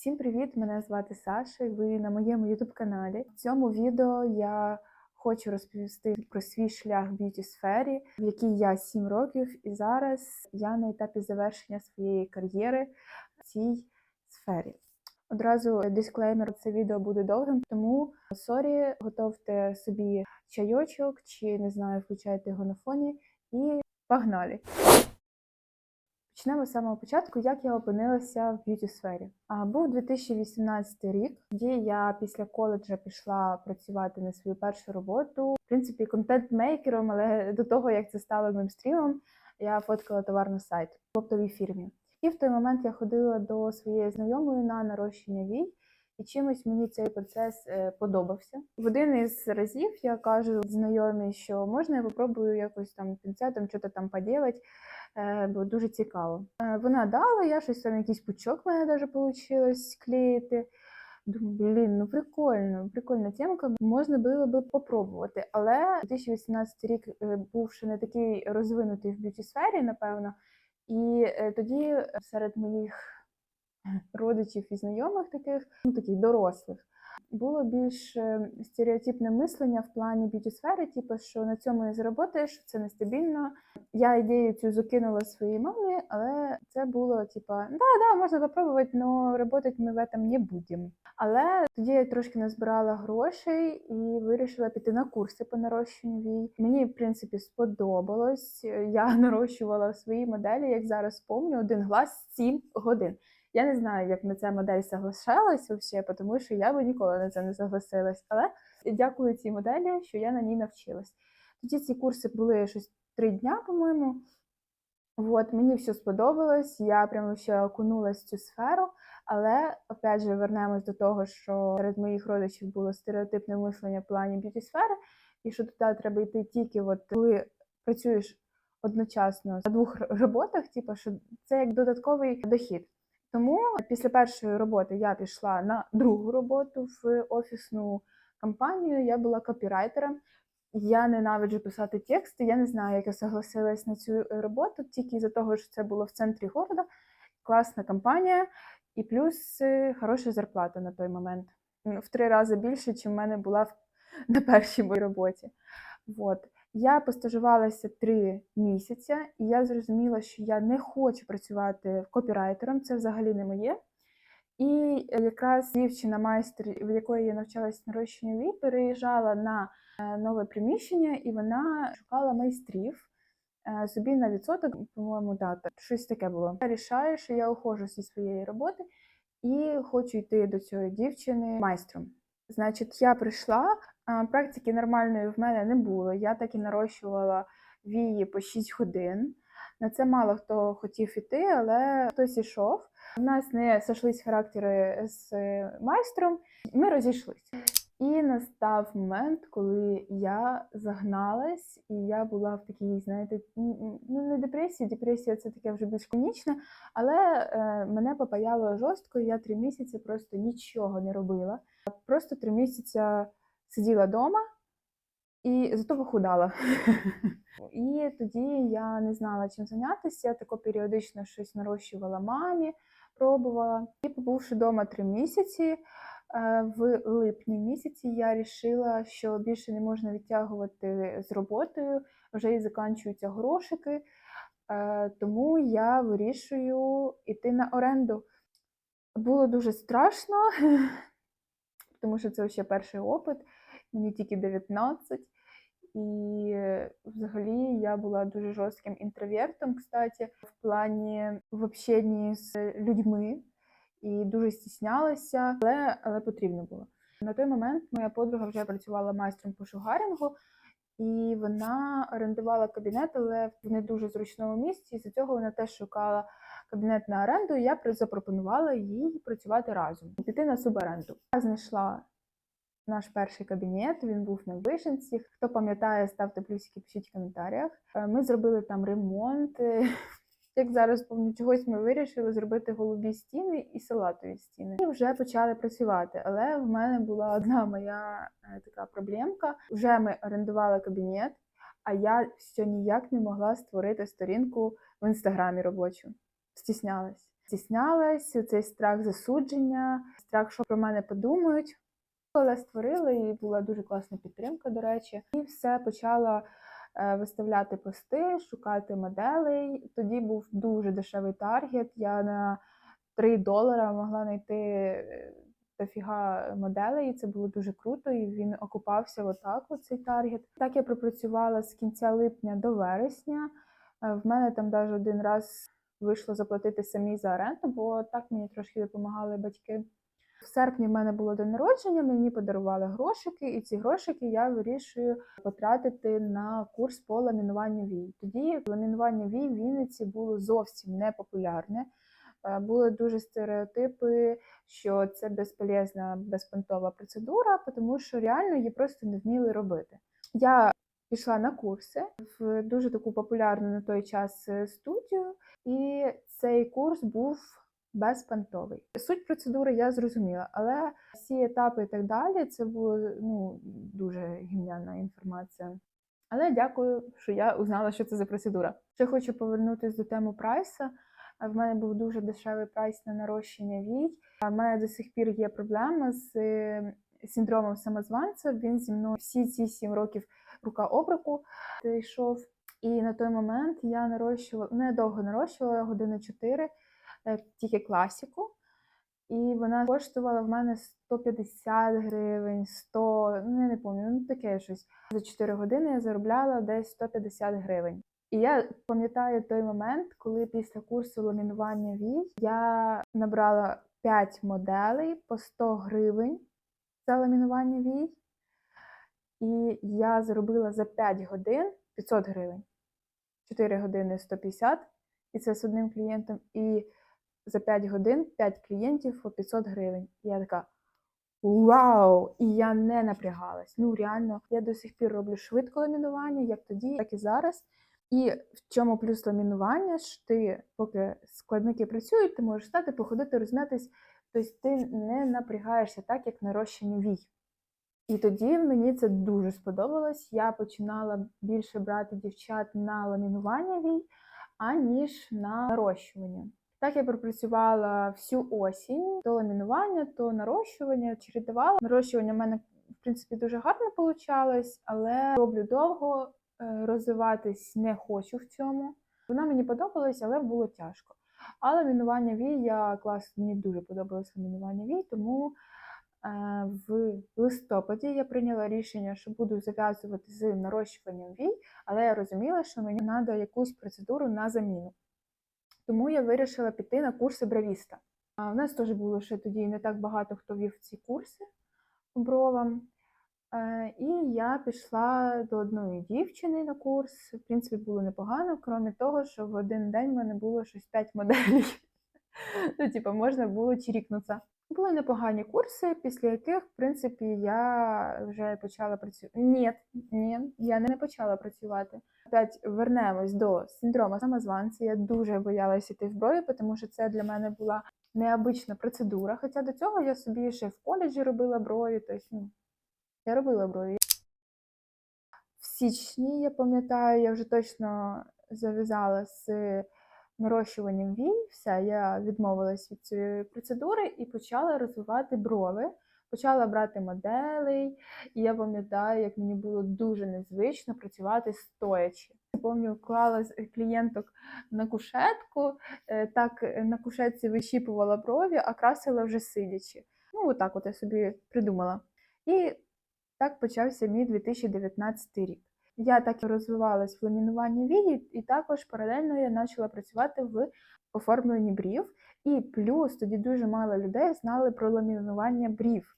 Всім привіт! Мене звати Саша. і Ви на моєму youtube каналі. В цьому відео я хочу розповісти про свій шлях в б'юті сфері, в якій я 7 років, і зараз я на етапі завершення своєї кар'єри в цій сфері. Одразу дисклеймер, це відео буде довгим, тому сорі, готовте собі чайочок чи не знаю, включайте його на фоні і погнали! Почнемо з самого початку, як я опинилася в б'юті сфері. А був 2018 рік, тоді я після коледжа пішла працювати на свою першу роботу. В принципі, контент-мейкером, але до того як це стало мейнстрімом, я фоткала товар на сайт в оптовій фірмі. І в той момент я ходила до своєї знайомої на нарощення вій, і чимось мені цей процес е, подобався. В один із разів я кажу знайомій, що можна я попробую якось там пінцетом щось там поділати, е, бо дуже цікаво. Е, Вона дала, я щось там якийсь пучок в мене навіть вийшло склеїти. Думаю, блін, ну прикольно, прикольна темка. Можна було би попробувати. Але 2018 рік був ще не такий розвинутий в б'юті сфері, напевно. І тоді серед моїх родичів і знайомих таких, ну таких дорослих, було більш е, стереотипне мислення в плані б'юті сфери, типу, що на цьому не заработаєш, це нестабільно. Я ідею цю закинула своїй мамі, але це було типа, да, да, можна попробувати, але працювати ми в этом не будемо. Але тоді я трошки назбирала грошей і вирішила піти на курси по нарощенню вій. Мені, в принципі, сподобалось. Я нарощувала свої моделі, як зараз пам'ятаю, один глаз 7 годин. Я не знаю, як на ця модель соглашалась вообще, тому що я би ніколи на це не согласилась. Але дякую цій моделі, що я на ній навчилась. Тоді ці курси були щось три дня, по-моєму. От, мені все сподобалось, я прямо ще окунулась в цю сферу, але опять же вернемось до того, що серед моїх родичів було стереотипне мислення в плані б'юті сфери, і що туди треба йти тільки, от коли працюєш одночасно на двох роботах, типу, що це як додатковий дохід. Тому після першої роботи я пішла на другу роботу в офісну компанію. Я була копірайтером. Я ненавиджу писати тексти. Я не знаю, як я согласилась на цю роботу, тільки за того, що це було в центрі города. Класна компанія, і плюс е, хороша зарплата на той момент. В три рази більше, ніж в мене була на першій моїй роботі. Вот. Я постажувалася три місяці, і я зрозуміла, що я не хочу працювати копірайтером, це взагалі не моє. І якраз дівчина майстер, в якої я навчалась нарощенню вій, переїжджала на е, нове приміщення, і вона шукала майстрів е, собі на відсоток, по-моєму, да, так, щось таке було. Я рішаю, що я ухожу зі своєї роботи і хочу йти до цієї дівчини майстром. Значить, я прийшла, практики нормальної в мене не було. Я так і нарощувала вії по 6 годин. На це мало хто хотів іти, але хтось ішов. У нас не сошлись характери з е, майстром, ми розійшлися. І настав момент, коли я загналась, і я була в такій, знаєте, ну не депресії, депресія це таке вже більш клінічне, але е, мене попаяло жорстко, я три місяці просто нічого не робила. Просто три місяці сиділа вдома і зато похудала. І тоді я не знала, чим зайнятися. Я тако періодично щось нарощувала мамі, пробувала. І побувши вдома три місяці, е, в липні місяці я вирішила, що більше не можна відтягувати з роботою, вже і закінчуються грошики. Е, Тому я вирішую йти на оренду. Було дуже страшно, тому що це ще перший опит, мені тільки 19. І взагалі я була дуже жорстким інтровертом, кстати, в плані в общенні з людьми і дуже стіснялася, але, але потрібно було. На той момент моя подруга вже працювала майстром по шугарингу, і вона орендувала кабінет, але в не дуже зручному місці. І за цього вона теж шукала кабінет на оренду. І я запропонувала їй працювати разом, піти на суборенду. Я знайшла наш перший кабінет. Він був на вишенці. Хто пам'ятає, ставте плюсики, пишіть в коментарях. Е, Ми зробили там ремонт. Як зараз помню, чогось ми вирішили зробити голубі стіни і салатові стіни. І вже почали працювати. Але в мене була одна моя е, така проблемка. Вже ми орендували кабінет, а я все ніяк не могла створити сторінку в інстаграмі робочу. Стіснялась. стіснялась, цей страх засудження, страх, що про мене подумають. Але створила і була дуже класна підтримка, до речі, і все почала е, виставляти пости, шукати моделей. Тоді був дуже дешевий таргет. Я на 3 долара могла знайти е, дофіга моделей, і це було дуже круто. І він окупався отак, оцей таргет. Так я пропрацювала з кінця липня до вересня. Е, В мене там навіть один раз вийшло заплатити самі за оренду, бо так мені трошки допомагали батьки. В серпні в мене було день народження, мені подарували грошики, і ці грошики я вирішую потратити на курс по ламінуванню вій. Тоді ламінування вій в Вінниці було зовсім не популярне. Е, Були дуже стереотипи, що це безполезна безпонтова процедура, тому що реально її просто не вміли робити. Я пішла на курси в дуже таку популярну на той час е, студію, і цей курс був безпантовий. Суть процедури я зрозуміла, але всі етапи і так далі це було ну, дуже гімняна інформація. Але дякую, що я узнала, що це за процедура. Ще хочу повернутися до теми прайса. В мене був дуже дешевий прайс на нарощення вій. В мене до сих пір є проблема з е, синдромом самозванця. Він зі мною всі ці сім років рука об руку йшов. І на той момент я нарощувала, ну я довго нарощувала години 4, е, тільки класіку. І вона коштувала в мене 150 гривень, 100, ну я не пам'ятаю, ну таке щось. За 4 години я заробляла десь 150 гривень. І я пам'ятаю той момент, коли після курсу ламінування вій я набрала 5 моделей по 100 гривень за ламінування вій. І я заробила за 5 годин 500 гривень. 4 години 150, і це з одним клієнтом. І за 5 годин 5 клієнтів по 500 гривень. І я така вау! І я не напрягалась. Ну реально, я до сих пір роблю швидко ламінування, як тоді, так і зараз. І в чому плюс ламінування? ж ти, поки складники працюють, ти можеш стати, походити, розм'ятись, тобто ти не напрягаєшся так, як нарощення вій. І тоді мені це дуже сподобалось. Я починала більше брати дівчат на ламінування вій, аніж на нарощування. Так я пропрацювала всю осінь, то ламінування, то нарощування, чередувала. Нарощування в мене, в принципі, дуже гарно получалось, але роблю довго, е, розвиватись не хочу в цьому. Вона мені подобалась, але було тяжко. А ламінування вій я клас, мені дуже подобалось ламінування вій, тому е, в листопаді я прийняла рішення, що буду зав'язувати з нарощуванням вій, але я розуміла, що мені треба якусь процедуру на заміну. Тому я вирішила піти на курси бравіста. А в нас теж було ще тоді не так багато хто вів ці курси по бровам. Е, І я пішла до одної дівчини на курс. В принципі, було непогано, крім того, що в один день в мене було щось 5 моделей. Ну, типу, можна було чирікнутися. Були непогані курси, після яких, в принципі, я вже почала працювати. Ні, ні, я не почала працювати. Опять вернемось до синдрому самозванця. Я дуже боялася йти в брові, тому що це для мене була необична процедура. Хоча до цього я собі ще в коледжі робила брові, тобто я робила брові. В січні, я пам'ятаю, я вже точно зав'язала з нарощуванням вій. Все, я відмовилась від цієї процедури і почала розвивати брови. Почала брати моделей, і я пам'ятаю, як мені було дуже незвично працювати стоячи. Пам'ятаю, клала клієнток на кушетку, е, так е, на кушетці вищіпувала брові, а красила вже сидячи. Ну, отак от я собі придумала. І так почався мій 2019 рік. Я так і розвивалась в ламінуванні вії, і також паралельно я почала працювати в оформленні брів. І плюс тоді дуже мало людей знали про ламінування брів.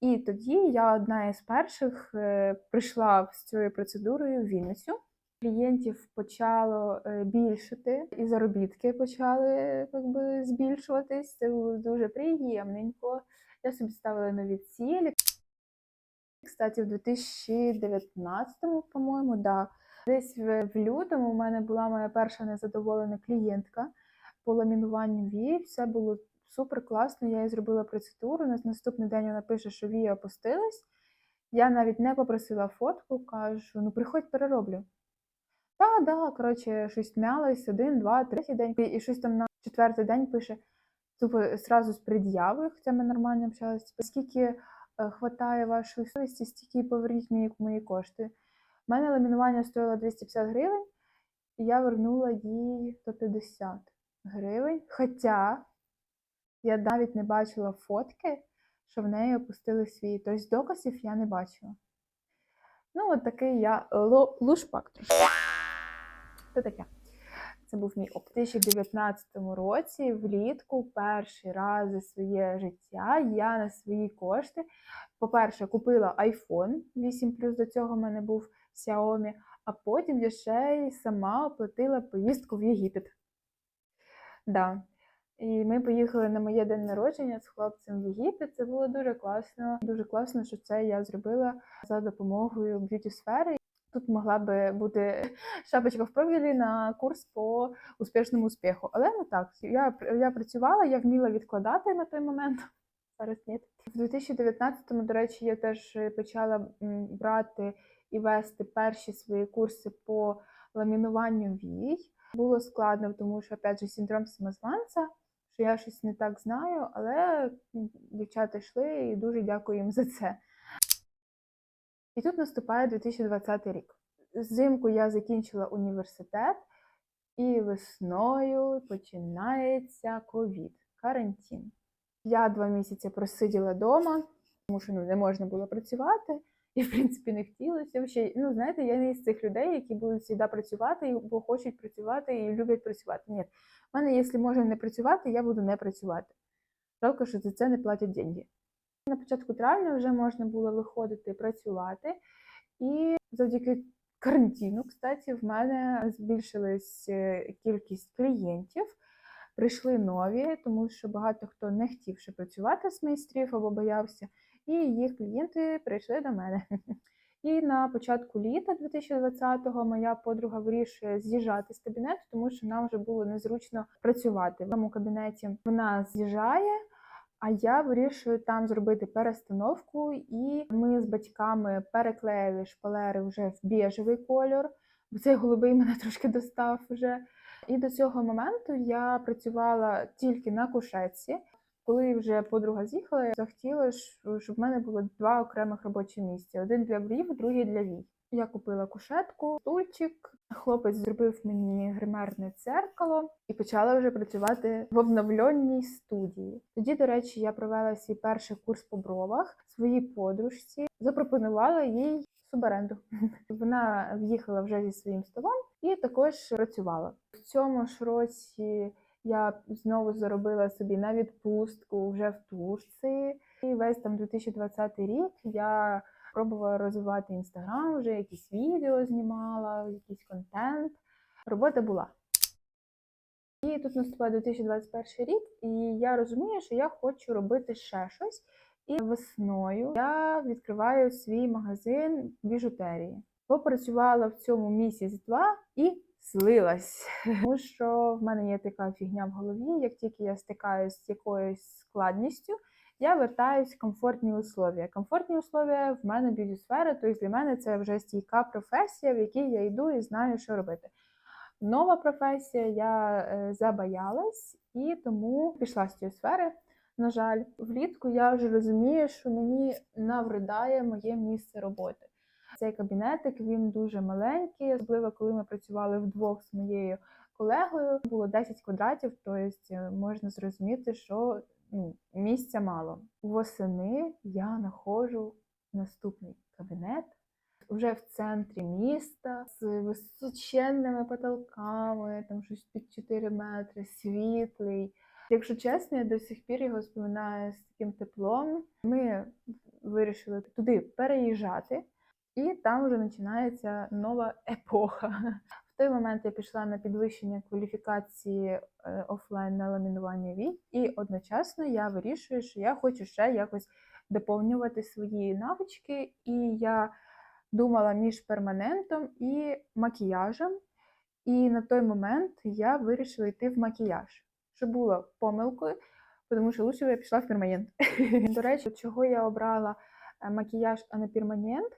І тоді я одна із перших е, прийшла з цією процедурою в Вінницю. Клієнтів почало е, більшати, і заробітки почали як би, збільшуватись. Це було дуже приємненько. Я собі ставила нові цілі. Кстати, в 2019-му, по-моєму, да. Десь в, лютому у мене була моя перша незадоволена клієнтка по ламінуванню вій. Все було супер класно. Я їй зробила процедуру. На наступний день вона пише, що вії опустились. Я навіть не попросила фотку, кажу, ну приходь, перероблю. Та, да, коротше, щось м'ялось один, два, третій день, і щось там на четвертий день пише: тупо сразу з пред'явою, хоча ми нормально общалися. Типу, скільки хватає вашої совісті, стільки і поверніть мені мої кошти. У мене ламінування стоїло 250 гривень, і я вернула їй 150 гривень. Хоча я навіть не бачила фотки, що в неї опустили свій. Тобто доказів я не бачила. Ну, от такий я лушпак трошки. Це таке. Це був мій. У 2019 році, влітку, перший раз за своє життя я на свої кошти. По-перше, купила iPhone 8 до цього в мене був Xiaomi, а потім я ще й сама оплатила поїздку в Єгипет. Да. І ми поїхали на моє день народження з хлопцем в Єгипет. Це було дуже класно. Дуже класно, що це я зробила за допомогою б'юті сфери. Тут могла би бути шапочка в профілі на курс по успішному успіху. Але не так. Я, я працювала, я вміла відкладати на той момент. Зараз ні. В 2019-му, до речі, я теж почала брати і вести перші свої курси по ламінуванню вій. Було складно, тому що опять же синдром самозванця, що я щось не так знаю, але дівчата йшли і дуже дякую їм за це. І тут наступає 2020 рік. Взимку я закінчила університет, і весною починається ковід, карантин. Я два місяці просиділа вдома, тому що ну, не можна було працювати, і в принципі не хотілося. Вообще, ну знаєте, я не з цих людей, які будуть завжди працювати, бо хочуть працювати і люблять працювати. Ні, в мене, якщо можна не працювати, я буду не працювати. Жалко, що за це не платять деньги. На початку травня вже можна було виходити працювати, і завдяки карантину, кстати, в мене збільшилась е, кількість клієнтів. Прийшли нові, тому що багато хто не хотів ще працювати з майстрів або боявся, і їх клієнти прийшли до мене. І на початку літа 2020-го моя подруга вирішує з'їжджати з кабінету, тому що нам вже було незручно працювати. В цьому кабінеті вона з'їжджає, а я вирішую там зробити перестановку, і ми з батьками переклеїли шпалери вже в біжевий кольор, бо цей голубий мене трошки достав вже. І до цього моменту я працювала тільки на кушетці. Коли вже подруга з'їхала, я захотіла, щоб в мене було два окремих робочі місця: один для брів, другий для вій. Я купила кушетку, стульчик. Хлопець зробив мені гримерне дзеркало і почала вже працювати в обновленій студії. Тоді, до речі, я провела свій перший курс по бровах своїй подружці, запропонувала їй суборенду. Вона в'їхала вже зі своїм столом і також працювала. В цьому ж році я знову заробила собі на відпустку вже в Турції. І весь там 2020 рік я пробувала розвивати інстаграм, вже якісь відео знімала, якийсь контент. Робота була. І тут наступає 2021 рік, і я розумію, що я хочу робити ще щось. І весною я відкриваю свій магазин біжутерії. Попрацювала в цьому місяць-два і злилась. Тому що в мене є така фігня в голові. Як тільки я стикаюся з якоюсь складністю, я вертаюсь в комфортні условия. Комфортні условия в мене б'юті сфера, тобто для мене це вже стійка професія, в якій я йду і знаю, що робити. Нова професія, я е, забоялась і тому пішла з цієї сфери. На жаль, влітку я вже розумію, що мені навридає моє місце роботи. Цей кабінетик він дуже маленький, особливо коли ми працювали вдвох з моєю колегою. Було 10 квадратів, тобто можна зрозуміти, що ну, місця мало. Восени я знаходжу наступний кабінет вже в центрі міста з височенними потолками, там щось під 4 метри, світлий. Якщо чесно, я до сих пір його споминаю з таким теплом. Ми вирішили туди переїжджати, і там вже починається нова епоха. В той момент я пішла на підвищення кваліфікації е, офлайн на ламінування вій, і одночасно я вирішую, що я хочу ще якось доповнювати свої навички, і я думала між перманентом і макіяжем. І на той момент я вирішила йти в макіяж, що було помилкою, тому що лучше я пішла в перманент. До речі, чого я обрала е, макіяж, а не перманент,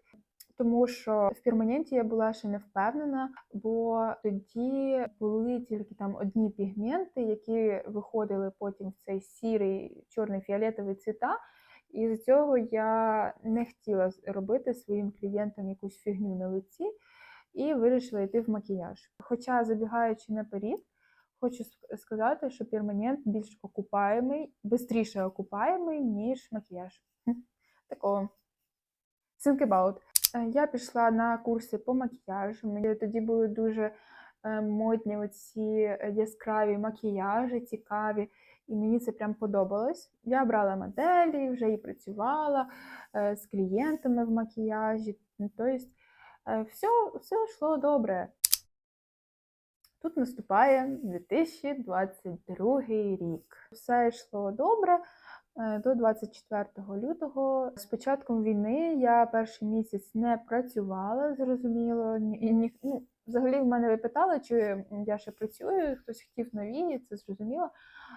тому що в перманенті я була ще не впевнена, бо тоді були тільки там одні пігменти, які виходили потім в цей сірий, чорний, фіолетовий цвіта. І з цього я не хотіла робити своїм клієнтам якусь фігню на лиці і вирішила йти в макіяж. Хоча, забігаючи наперед, хочу сказати, що перманент більш окупаємий, швидше окупаємий, ніж макіяж. Такого. Think about. Е, Я пішла на курси по макіяжу. Мені тоді були дуже е, модні оці е, яскраві макіяжі, цікаві, і мені це прям подобалось. Я брала моделі, вже і працювала з клієнтами в макіяжі. Ну, Тобто, е, все, все йшло добре. Тут наступає 2022 рік. Все йшло добре до 24 лютого. З початком війни я перший місяць не працювала, зрозуміло. Ні, ні, ну, взагалі в мене ви питали, чи я ще працюю, хтось хотів нові, це зрозуміло.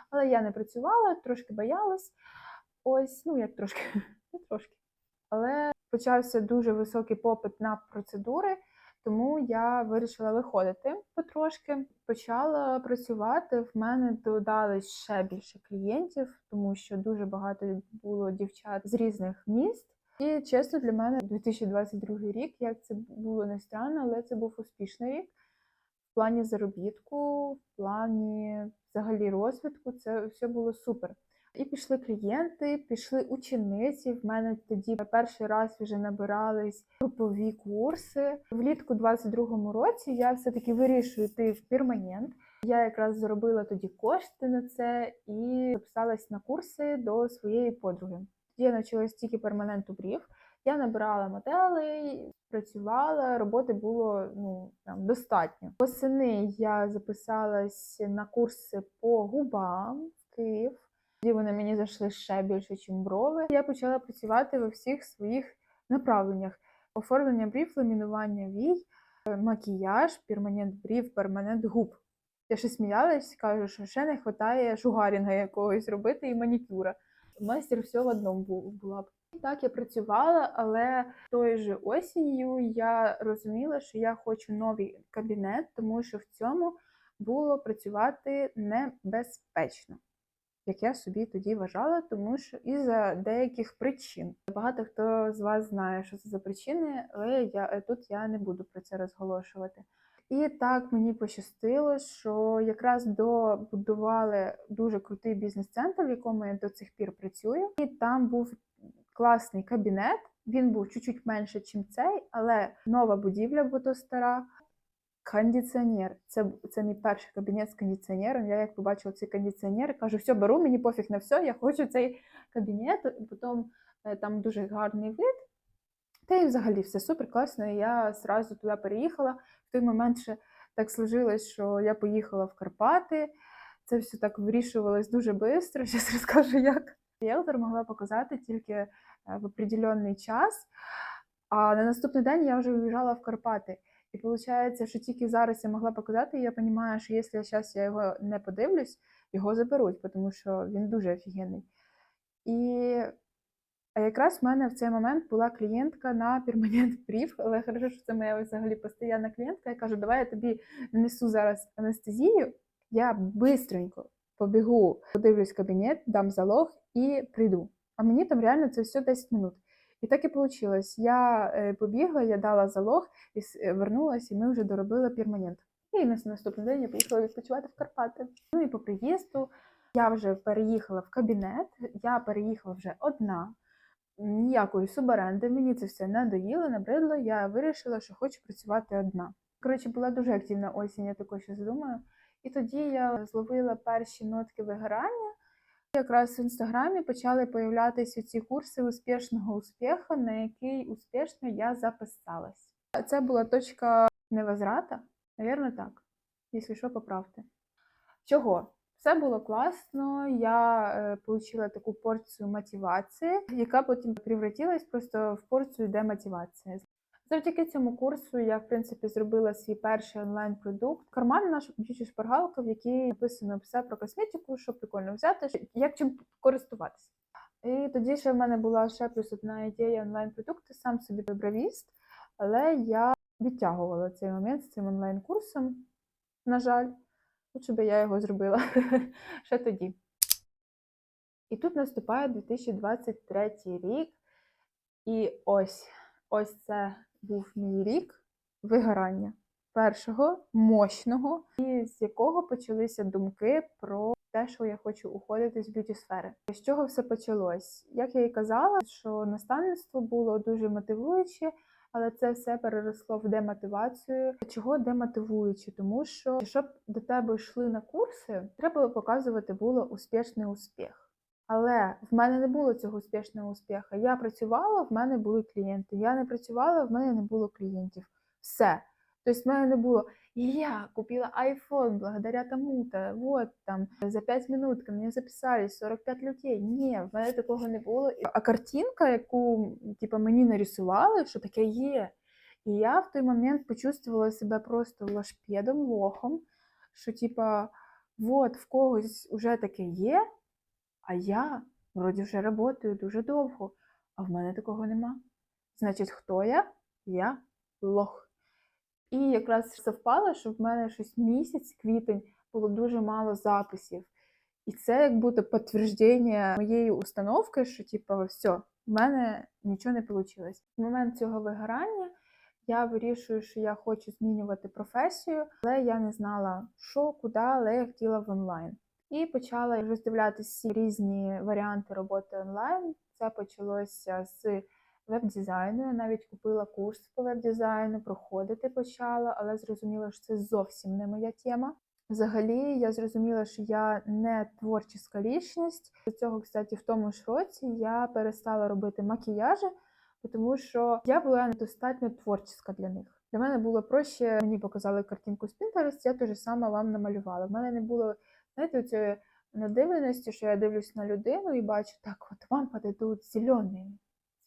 Але я не працювала, трошки боялась. Ось, ну як трошки, не трошки. Але почався дуже високий попит на процедури. Тому я вирішила виходити потрошки. Почала працювати. В мене додались ще більше клієнтів, тому що дуже багато було дівчат з різних міст. І чесно, для мене 2022 рік, як це було не странно, але це був успішний рік. В плані заробітку, в плані взагалі розвитку, це все було супер. І пішли клієнти, пішли учениці. В мене тоді перший раз вже набирались групові курси. Влітку 22-му році я все-таки вирішую йти в перманент. Я якраз заробила тоді кошти на це і записалась на курси до своєї подруги. Тоді я навчилась тільки перманенту брів. Я набирала моделей, працювала, роботи було ну прям достатньо. Восени я записалась на курси по губам в Київ. Тоді вони мені зайшли ще більше, ніж брови. Я почала працювати во всіх своїх направленнях: оформлення брів, ламінування вій, е, макіяж, перманент брів, перманент губ. Я ще сміялась, кажу, що ще не вистачає шугарінга якогось робити і манікюра. Майстер все в одному була б. Так, я працювала, але тою же осінню я розуміла, що я хочу новий кабінет, тому що в цьому було працювати небезпечно як я собі тоді вважала, тому що із-за деяких причин. Багато хто з вас знає, що це за причини, але я е, тут я не буду про це розголошувати. І так мені пощастило, що якраз добудували дуже крутий бізнес-центр, в якому я до цих пір працюю, і там був класний кабінет. Він був чуть-чуть менше, ніж цей, але нова будівля, бо то стара. Кондиціонер. Це, це мій перший кабінет з кондиціонером. Я як побачила цей кондиціонер, кажу, все, беру, мені пофіг на все, я хочу цей кабінет. І Потім е, там дуже гарний вид. Та й взагалі все супер класно. І я зразу туди переїхала. В той момент ще так сложилось, що я поїхала в Карпати. Це все так вирішувалось дуже швидко. Зараз розкажу, як. Ріелтор могла показати тільки е, в определенний час. А на наступний день я вже виїжджала в Карпати. І виходить, що тільки зараз я могла показати, і я розумію, що якщо я зараз я його не подивлюсь, його заберуть, тому що він дуже офігенний. І а якраз в мене в цей момент була клієнтка на перманент брів, але хорошо, що це моя взагалі постійна клієнтка. Я кажу, давай я тобі нанесу зараз анестезію. Я бистренько побігу, подивлюсь кабінет, дам залог і прийду. А мені там реально це все 10 минут. І так і вийшло. Я е, побігла, я дала залог і е, вернулася, і ми вже доробили перманент. І на наступний день я поїхала відпочивати в Карпати. Ну і по приїзду я вже переїхала в кабінет, я переїхала вже одна, ніякої суборенди, мені це все надоїло, набридло. Я вирішила, що хочу працювати одна. Коротше, була дуже активна осінь, я також щось думаю. І тоді я зловила перші нотки вигорання. Якраз в інстаграмі почали появлятися ці курси успішного успіху, на який успішно я записалась. Це була точка невозврата, навірно, так. Якщо що, поправте. Чого? Все було класно. Я е, отримала таку порцію мотивації, яка потім превратилась просто в порцію демотивації. Завдяки цьому курсу я, в принципі, зробила свій перший онлайн-продукт. Карман наша комп'ютер шпаргалка, в якій написано все про косметику, що прикольно взяти, як чим користуватися. І тоді ще в мене була ще плюс одна ідея онлайн-продукту, сам собі бровіст. Але я відтягувала цей момент з цим онлайн-курсом, на жаль, лучше би я його зробила ще тоді. І тут наступає 2023 рік, і ось ось це був мій рік вигорання першого мощного, і з якого почалися думки про те, що я хочу уходити з б'юті сфери. З чого все почалось? Як я і казала, що наставництво було дуже мотивуюче. Але це все переросло в демотивацію. Чого демотивуючи? Тому що щоб до тебе йшли на курси, треба показувати було успішний успіх. Але в мене не було цього успішного успіху. Я працювала, в мене були клієнти. Я не працювала, в мене не було клієнтів. Все. Тобто в мене не було. Я купила iPhone благодаря тому-то. Вот там за 5 минут ко мне записались 45 людей. Ні, в мене такого не було. А картинка, яку типу, мені нарисували, що таке є. І я в той момент почувствувала себе просто лашпедом, лохом, що типа, вот в когось вже таке є, а я вроді вже працюю дуже довго, а в мене такого нема. Значить, хто я? Я лох. І якраз совпало, що в мене щось місяць, квітень, було дуже мало записів. І це як будто підтвердження моєї установки, що типу, все, в мене нічого не вийшло. В момент цього вигорання я вирішую, що я хочу змінювати професію, але я не знала, що, куди, але я хотіла в онлайн. І почала роздивлятися різні варіанти роботи онлайн. Це почалося з веб-дизайну. Я навіть купила курс по веб-дизайну, проходити почала, але зрозуміла, що це зовсім не моя тема. Взагалі, я зрозуміла, що я не творча лічність. До цього, кстати, в тому ж році я перестала робити макіяжі, тому що я була недостатньо творча для них. Для мене було проще, мені показали картинку з Pinterest, я те ж саме вам намалювала. В мене не було, знаєте, цієї надивленості, що я дивлюсь на людину і бачу, так, от вам подадуть зелені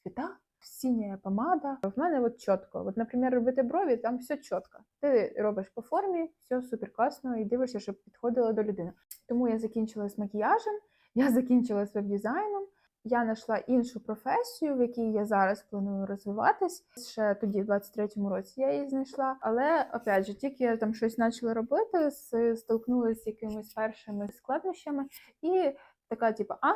цвіта, сіня помада. В мене от чітко. От, наприклад, робити брові, там все чітко. Ти робиш по формі, все супер класно, і дивишся, щоб підходило до людини. Тому я закінчила з макіяжем, я закінчила з веб-дизайном. Я знайшла іншу професію, в якій я зараз планую розвиватись. Ще тоді, в 23-му році, я її знайшла. Але опять же, тільки я там щось почала робити, столкнулася з якимись першими складнощами, і така, типу, а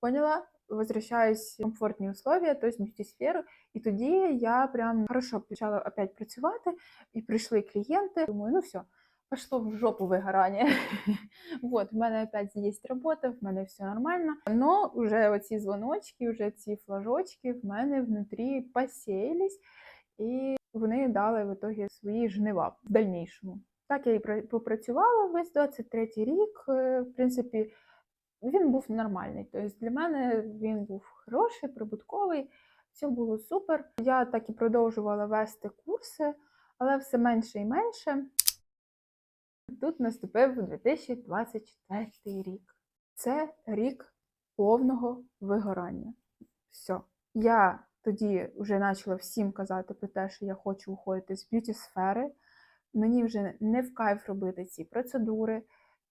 поняла, возвращаюсь в комфортні условия, тобто б'юті сферу. І тоді я прям хорошо почала опять працювати, і прийшли клієнти. Думаю, ну все. Пошло в жопу вигорання. вот, в мене опять є робота, в мене все нормально. Но вже оці дзвоночки, вже ці флажочки в мене внутрі посіялись, і вони дали в итоге свої жнива в дальнішому. Так я і попрацювала весь 23 рік. В принципі, він був нормальний. Тобто для мене він був хороший, прибутковий, все було супер. Я так і продовжувала вести курси, але все менше і менше. Тут наступив 2024 рік. Це рік повного вигорання. Все. Я тоді вже почала всім казати про те, що я хочу уходити з б'юті сфери. Мені вже не в кайф робити ці процедури,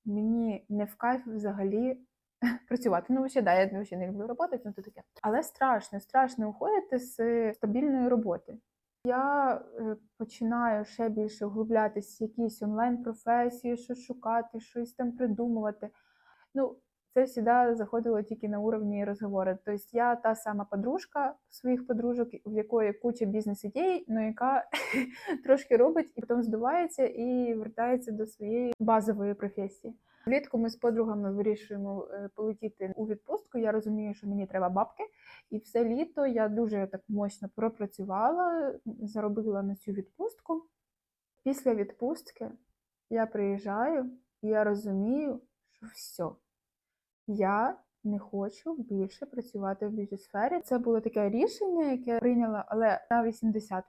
мені не в кайф взагалі працювати. Ну, ще да, я ще не люблю роботи, ну то таке. Але страшно, страшно уходити з стабільної роботи. Я е, починаю ще більше углублятися в якісь онлайн-професії, щось шукати, щось там придумувати. Ну, це завжди заходило тільки на уровні розговору. Тобто я та сама подружка своїх подружок, в якої куча бізнес-ідей, але яка трошки робить і потім здувається і вертається до своєї базової професії. Влітку ми з подругами вирішуємо е, полетіти у відпустку. Я розумію, що мені треба бабки, і все літо я дуже так мощно пропрацювала, заробила на цю відпустку. Після відпустки я приїжджаю і я розумію, що все, я не хочу більше працювати в б'юті сфері. Це було таке рішення, яке прийняла, але на 80%.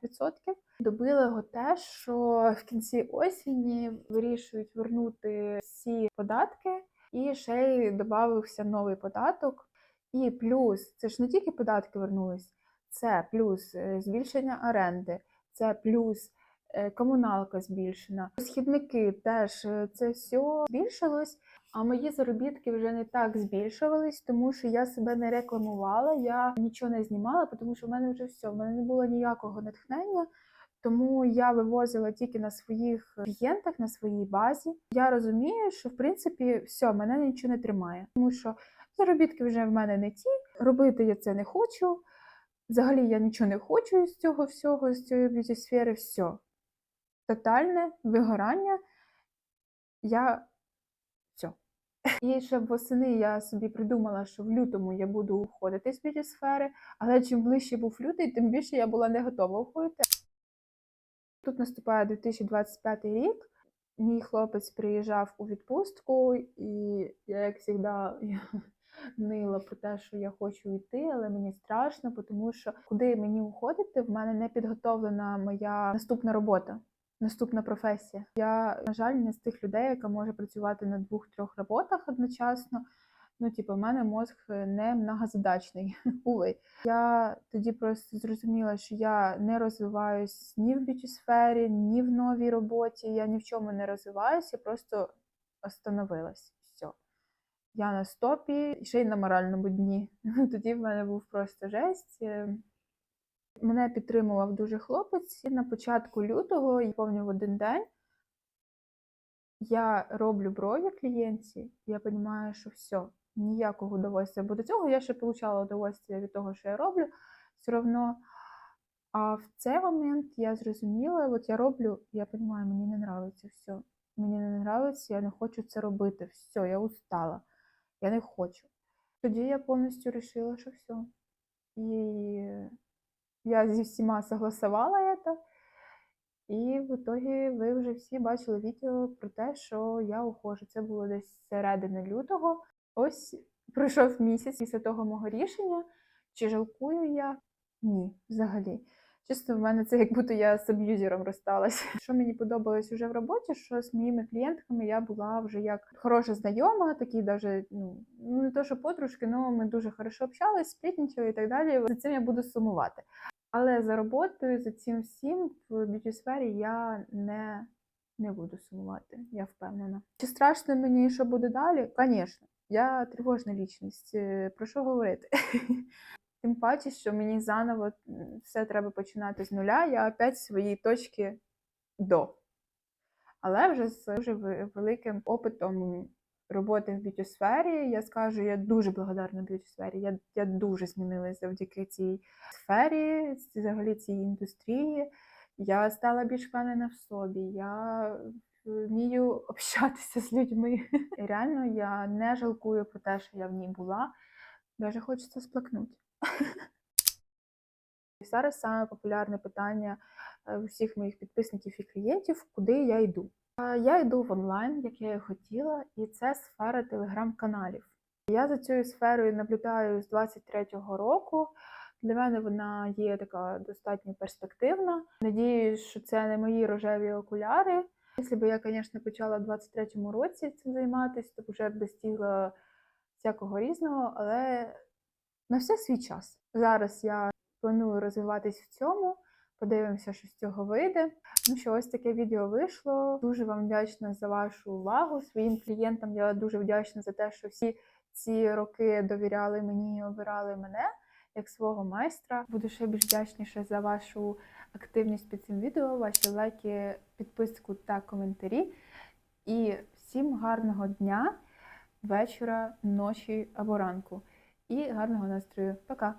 Добило його те, що в кінці осені вирішують вернути всі податки, і ще й додався новий податок. І плюс це ж не тільки податки вернулись, це плюс е, збільшення оренди, це плюс е, комуналка збільшена. Східники теж е, це все збільшилось. А мої заробітки вже не так збільшувались, тому що я себе не рекламувала, я нічого не знімала, тому що в мене вже все, в мене не було ніякого натхнення Тому я вивозила тільки на своїх клієнтах, на своїй базі. Я розумію, що в принципі все, мене нічого не тримає, тому що заробітки вже в мене не ті, робити я це не хочу. Взагалі я нічого не хочу з цього всього, з цієї б'юті сфери, все. Тотальне вигорання. Я. І ще восени я собі придумала, що в лютому я буду уходити з б'юті але чим ближче був лютий, тим більше я була не готова уходити. Тут наступає 2025 рік. Мій хлопець приїжджав у відпустку, і я, як завжди, нила про те, що я хочу йти, але мені страшно, тому що куди мені уходити, в мене не підготовлена моя наступна робота, наступна професія. Я, на жаль, не з тих людей, яка може працювати на двох-трьох роботах одночасно. Ну, типу, в мене мозг не многозадачний. Увей. Я тоді просто зрозуміла, що я не розвиваюсь ні в б'юті сфері, ні в новій роботі. Я ні в чому не розвиваюся, я просто остановилась. Все. Я на стопі, ще й на моральному дні. Тоді в мене був просто жесть. Мене підтримував дуже хлопець. І на початку лютого, я пам'ятаю, в один день, я роблю брові клієнтці, я розумію, що все, ніякого удовольствия. Бо до цього я ще отримала удовольствие від того, що я роблю, все одно. А в цей момент я зрозуміла, от я роблю, я розумію, мені не подобається все. Мені не подобається, я не хочу це робити. Все, я устала. Я не хочу. Тоді я повністю вирішила, що все. І я зі всіма согласувала це. І в итоге ви вже всі бачили відео про те, що я ухожу. Це було десь середини лютого. Ось пройшов місяць після того мого рішення. Чи жалкую я? Ні, взагалі. Чисто в мене це як будто я з аб'юзером розсталася. Що мені подобалось уже в роботі, що з моїми клієнтками я була вже як хороша знайома, такі даже, ну, не то, що подружки, але ми дуже хорошо общались, сплітнічали і так далі. За цим я буду сумувати. Але за роботою, за цим всім в б'юті сфері я не, не буду сумувати, я впевнена. Чи страшно мені, що буде далі? Звісно, я тривожна лічність. е, Про що говорити? Тим паче, що мені заново все треба починати з нуля, я опять свої точки до. Але вже з дуже великим опитом роботи в б'юті сфері, я скажу, я дуже благодарна б'юті сфері. Я, я дуже змінилася завдяки цій сфері, взагалі цій індустрії. Я стала більш впевнена в собі. Я вмію общатися з людьми. І реально я не жалкую про те, що я в ній була. Даже хочеться сплакнути. Зараз саме популярне питання е, у всіх моїх підписників і клієнтів, куди я йду. А Я йду в онлайн, як я і хотіла, і це сфера телеграм-каналів. Я за цією сферою наблюдаю з 23-го року. Для мене вона є така достатньо перспективна. Надіюсь, що це не мої рожеві окуляри. Якщо б я, звісно, почала в 23-му році цим займатися, то вже б достигла всякого різного, але на все свій час. Зараз я планую розвиватись в цьому. Подивимося, що з цього вийде. Ну що, ось таке відео вийшло. Дуже вам вдячна за вашу увагу. Своїм клієнтам я дуже вдячна за те, що всі ці роки довіряли мені і обирали мене як свого майстра. Буду ще більш вдячніша за вашу активність під цим відео, ваші лайки, підписку та коментарі. І всім гарного дня, вечора, ночі або ранку. І гарного настрою. Пока!